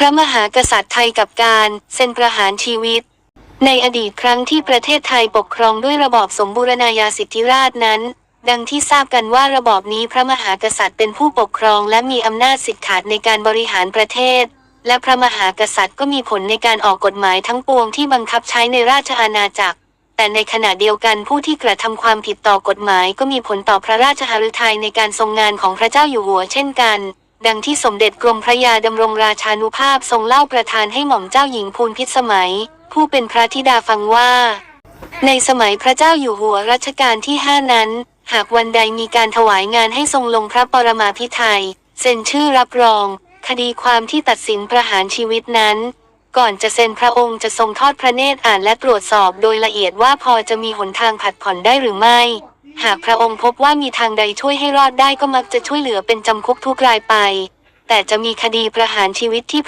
พระมหากษัตริย์ไทยกับการเซ็นประหารชีวิต ในอดีตครั้งที่ประเทศไทยปกครองด้วยระบอบสมบูรณาญาสิทธิราชนั้น ดังที่ทราบกันว่าระบอบนี้พระมหากษัตริย์เป็นผู้ปกครองและมีอำนาจสิทธิขาดในการบริหารประเทศ และพระมหากษัตริย์ก็มีผลในการออกกฎหมายทั้งปวงที่บังคับใช้ในราชอาณาจักรแต่ในขณะเดียวกันผู้ที่กระทำความผิดต่อกฎหมายก็มีผลต่อพระราชหฤทัยในการทรงงานของพระเจ้าอยู่หัวเช่นกัน ดังที่สมเด็จกรมพระยาดำรงราชานุภาพทรงเล่าประทานให้หม่อมเจ้าหญิงพูนพิสมัย ผู้เป็นพระธิดาฟังว่า ในสมัยพระเจ้าอยู่หัวรัชกาลที่ห้านั้น หากวันใดมีการถวายงานให้ทรงลงพระปรมาภิไธยเซ็นชื่อรับรอง คดีความที่ตัดสินประหารชีวิตนั้น ก่อนจะเซ็นพระองค์จะทรงทอดพระเนตรอ่านและตรวจสอบโดยละเอียดว่าพอจะมีหนทางผัดผ่อนได้หรือไม่ หากพระองค์พบว่ามีทางใดช่วยให้รอดได้ก็มักจะช่วยเหลือเป็นจำคุกทุกรายไป แต่จะมีคดีประหารชีวิตที่